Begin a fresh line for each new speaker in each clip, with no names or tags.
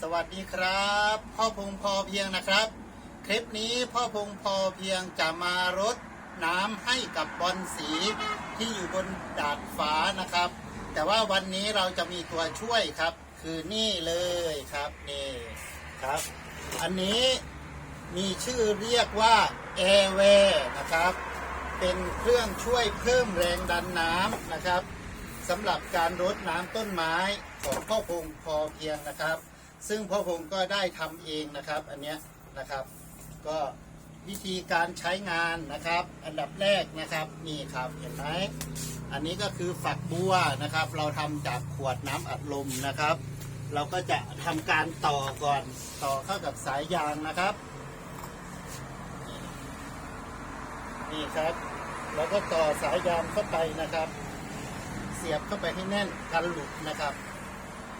สวัสดีครับ พ่อพงพอเพียงนะครับ คลิปนี้พ่อพงพอเพียงจะมารดน้ำให้กับบอลสีที่อยู่บนดาดฟ้านะครับ แต่ว่าวันนี้เราจะมีตัวช่วยครับ คือนี่เลยครับนี่ครับ อันนี้มีชื่อเรียกว่า Airway นะครับ เป็นเครื่องช่วยเพิ่มแรงดันน้ำนะครับสำหรับการรดน้ำต้นไม้ของพ่อพงพอเพียงนะครับ ซึ่งพ่อพงก็ได้ทำเองนะครับ อันเนี้ยนะครับ ก็วิธีการใช้งานนะครับ อันดับแรกนะครับนี่ครับเห็นไหมอันนี้ก็คือฝักบัวนะครับ เราทำจากขวดน้ำอัดลมนะครับ เราก็จะทำการต่อก่อนต่อเข้ากับสายยางนะครับ นี่ครับแล้วก็ต่อสายยางเข้าไปนะครับ เสียบเข้าไปให้แน่นกันหลุดนะครับ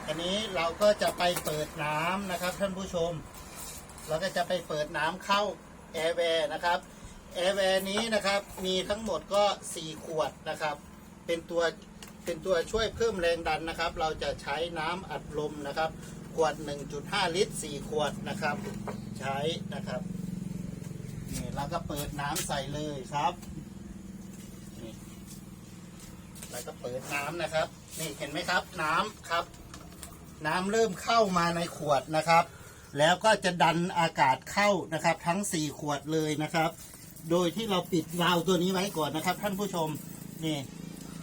อันนี้เราก็จะไปเปิดน้ำนะครับ ท่านผู้ชม เราก็จะไปเปิดน้ำเข้าแอร์แวร์นะครับแอร์แวร์นี้นะครับมีทั้งหมดก็ 4 ขวดนะครับ เป็นตัวเป็นตัวช่วยเพิ่มแรงดันนะครับ เราจะใช้น้ำอัดลมนะครับ ขวด 1.5 ลิตร 4 ขวดนะครับ ใช้นะครับนี่เราก็เปิดน้ำใส่เลยครับนี่เราก็เปิดน้ำนะครับ นี่เห็นไหมครับน้ำครับ น้ำเริ่มเข้ามาในขวดนะครับ แล้วก็จะดันอากาศเข้านะครับ ทั้ง 4 ขวดเลยนะครับ โดยที่เราปิดวาล์วตัวนี้ไว้ก่อนนะครับ ท่านผู้ชมนี่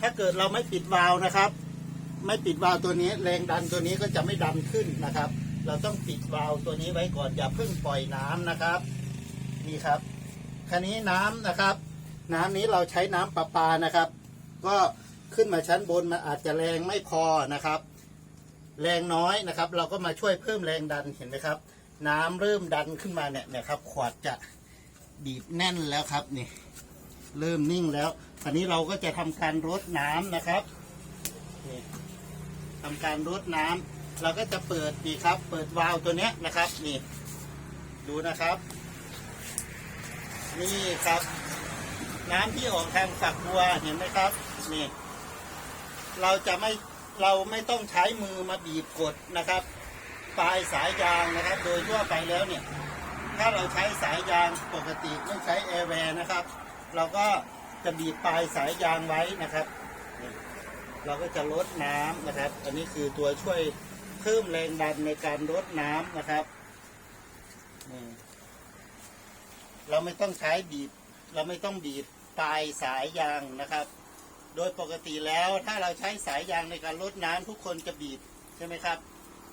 ถ้าเกิดเราไม่ปิดวาล์วนะครับ ไม่ปิดวาล์วตัวนี้ แรงดันตัวนี้ก็จะไม่ดันขึ้นนะครับ เราต้องปิดวาล์วตัวนี้ไว้ก่อนอย่าเพิ่งปล่อยน้ำนะครับนี่ครับคันนี้น้ำนะครับ น้ำนี้เราใช้น้ำประปานะครับ ก็ขึ้นมาชั้นบนมันอาจจะแรงไม่พอนะครับ แรงน้อยนะครับ เราก็มาช่วยเพิ่มแรงดันเห็นไหมครับ น้ำเริ่มดันขึ้นมาเนี่ยนี่ยครับ ขวดจะบีบแน่นแล้วครับนี่ เริ่มนิ่งแล้วตอนนี้เราก็จะทำการรดน้ำนะครับนี่ทำการรดน้ำเราก็จะเปิดนี่ครับ เปิดวาล์วตัวเนี้ยนะครับ นี่ ดูนะครับ นี่ครับ น้ำที่ออกทางฝักบัวเห็นไหมครับ นี่ เราจะไม่ เราไม่ต้องใช้มือมาบีบกดนะครับ ปลายสายยางนะครับ โดยทั่วไปแล้วเนี่ย ถ้าเราใช้สายยางปกติไม่ใช้แอร์แวร์นะครับ เราก็จะบีบปลายสายยางไว้นะครับ เราก็จะลดน้ำนะครับ อันนี้คือตัวช่วยเพิ่มแรงดันในการลดน้ำนะครับเราไม่ต้องใช้บีบ เราไม่ต้องบีบปลายสายยางนะครับ โดยปกติแล้วถ้าเราใช้สายยางในการลดน้ำทุกคนจะบีบใช่ไหมครับ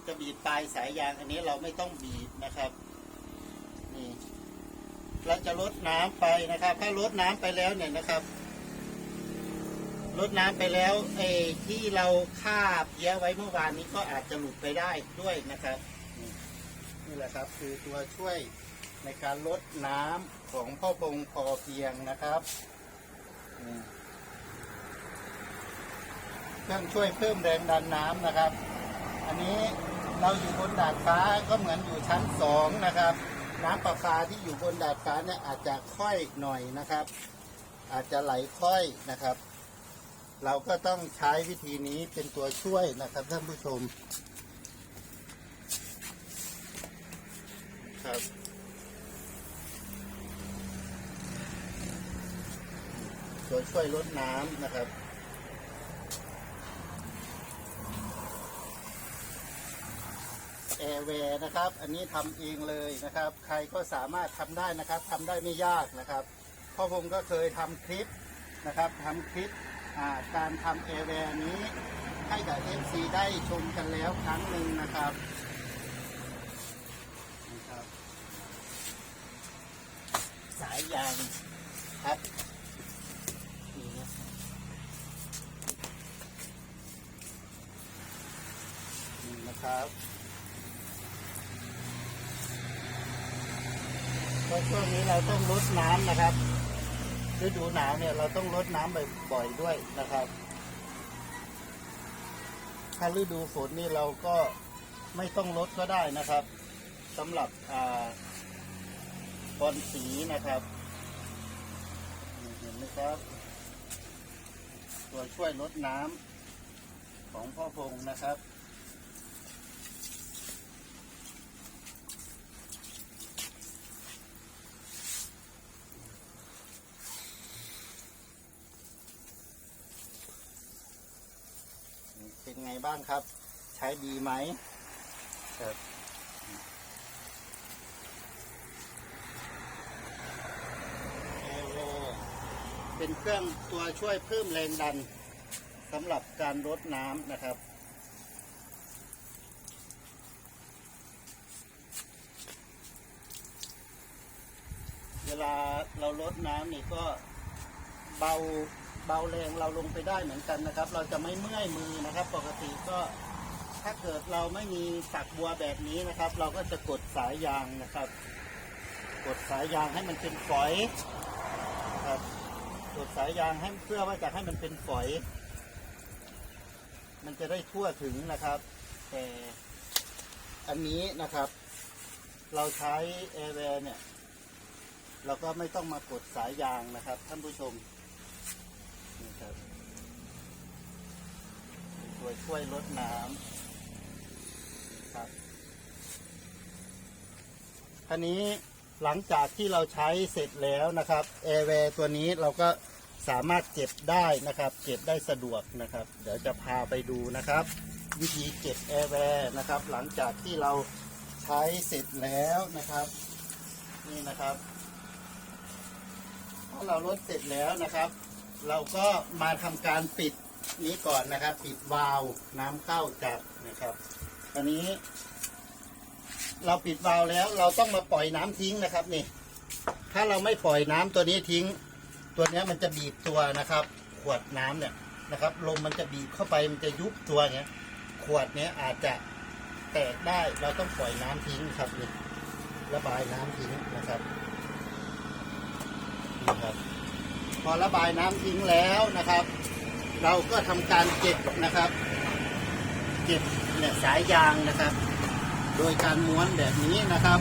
จะบีบปลายสายยางอันนี้เราไม่ต้องบีบนะครับนี่เราจะลดน้ำไปนะครับ ถ้าลดน้ำไปแล้วเนี่ยนะครับลดน้ำไปแล้วไอ้ที่เราฆ่าเพี้ยไว้เมื่อวานนี้ก็อาจจะหลุดไปได้ด้วยนะครับ นี่นี่แหละครับคือตัวช่วยในการลดน้ำของพ่อพงพอเพียงนะครับนี่ เครื่องช่วยเพิ่มแรงดันน้ำนะครับ อันนี้เราอยู่บนดาดฟ้าก็เหมือนอยู่ชั้นสองนะครับ น้ำประปาที่อยู่บนดาดฟ้าเนี่ยอาจจะค่อยหน่อยนะครับ อาจจะไหลค่อยนะครับ เราก็ต้องใช้วิธีนี้เป็นตัวช่วยนะครับท่านผู้ชมครับตัวช่วยลดน้ำนะครับ แอร์แวร์นะครับ อันนี้ทำเองเลยนะครับ ใครก็สามารถทำได้นะครับทำได้ไม่ยากนะครับพ่อผมก็เคยทำคลิปนะครับทำคลิปการทำแอร์แวร์นี้ให้กับ FC ได้ชมกันแล้วครั้งหนึ่งนะครับนะครับ สายยางครับนี่นะนี่นะครับ เพราะช่วงนี้เราต้องลดน้ำนะครับฤดูหนาวเนี่ยเราต้องลดน้ำบ่อยๆด้วยนะครับ ถ้าฤดูฝนนี่เราก็ไม่ต้องลดก็ได้นะครับสำหรับอ่าบอลสีนะครับเห็นไหมครับ ตัวช่วยลดน้ำของพ่อพงนะครับ บ้างครับ ใช้ดีไหมครับแอร์แวร์เป็นเครื่องตัวช่วยเพิ่มแรงดันสำหรับการรดน้ำนะครับเวลาเราลดน้ำนี่ก็เบา เบาแรงเราลงไปได้เหมือนกันนะครับ เราจะไม่เมื่อยมือนะครับ ปกติก็ถ้าเกิดเราไม่มีฝักบัวแบบนี้นะครับ เราก็จะกดสายยางนะครับ กดสายยางให้มันเป็นฝอยนะครับกดสายยางให้เพื่อว่าจะให้มันเป็นฝอย มันจะได้ทั่วถึงนะครับ แต่อันนี้นะครับ เราใช้แอร์แวร์เนี่ย เราก็ไม่ต้องมากดสายยางนะครับท่านผู้ชมนี่ครับ ตัวช่วยลดน้ำครับอันนี้หลังจากที่เราใช้เสร็จแล้วนะครับแอร์แวร์ตัวนี้เราก็สามารถเก็บได้นะครับ เก็บได้สะดวกนะครับ เดี๋ยวจะพาไปดูนะครับ วิธีเก็บแอร์แวร์นะครับ หลังจากที่เราใช้เสร็จแล้วนะครับ นี่นะครับพอเราลดเสร็จแล้วนะครับ เราก็มาทำการปิด นี้ก่อนนะครับ ปิดวาล์วน้ำเข้าจากนะครับอันนี้ เราปิดวาล์วแล้ว เราต้องมาปล่อยน้ำทิ้งนะครับนี่ ถ้าเราไม่ปล่อยน้ำตัวนี้ทิ้ง ตัวนี้มันจะบีบตัวนะครับ ขวดน้ำเนี่ยนะครับลมมันจะบีบเข้าไปมันจะยุบตัวเนี้ย ขวดเนี้ยอาจจะแตกได้เราต้องปล่อยน้ำทิ้งครับนี่ระบายน้ำทิ้งนะครับนะครับพอระบายน้ำทิ้งแล้วนะครับ เราก็ทำการเก็บนะครับ เก็บเนี่ยสายยางนะครับ โดยการม้วนแบบนี้นะครับ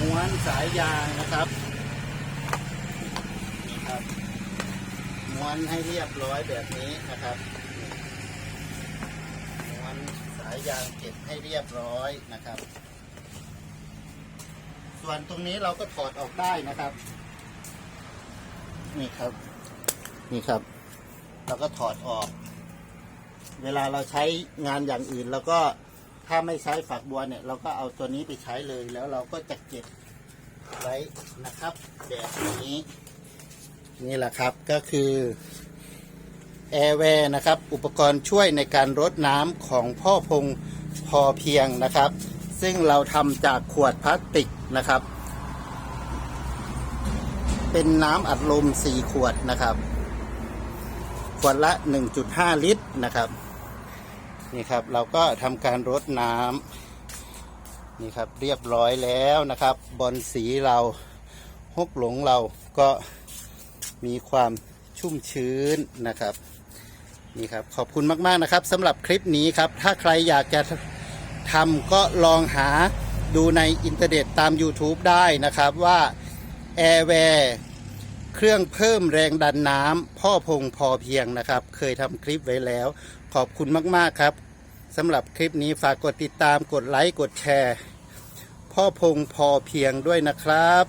ม้วนสายยางนะครับนี่ครับ ม้วนให้เรียบร้อยแบบนี้นะครับ ม้วนสายยางเก็บให้เรียบร้อยนะครับ ส่วนตรงนี้เราก็ถอดออกได้นะครับ นี่ครับ นี่ครับ เราก็ถอดออก เวลาเราใช้งานอย่างอื่นเราก็ถ้าไม่ใช้ฝักบัวเนี่ย เราก็เอาตัวนี้ไปใช้เลยแล้วเราก็จะเก็บไว้นะครับ แบบนี้ นี่แหละครับก็คือแอร์แวร์นะครับ อุปกรณ์ช่วยในการรดน้ำของพ่อพงพอเพียงนะครับ ซึ่งเราทำจากขวดพลาสติกนะครับ เป็นน้ำอัดลม 4 ขวดนะครับ ขวดละ 1.5 ลิตรนะครับนี่ครับเราก็ทำการรดน้ำนี่ครับเรียบร้อยแล้วนะครับ บอลสีเราฮกหลงเราก็มีความชุ่มชื้นนะครับนี่ครับขอบคุณมากๆนะครับสำหรับคลิปนี้ครับ ถ้าใครอยากจะทำก็ลองหาดูในอินเทอร์เน็ตตาม YouTube ได้นะครับว่าแอร์แวร์ เครื่องเพิ่มแรงดันน้ำพ่อพงพอเพียงนะครับ เคยทำคลิปไว้แล้ว ขอบคุณมากๆครับสำหรับคลิปนี้ฝากกดติดตามกดไลค์กดแชร์ พ่อพงพอเพียงด้วยนะครับ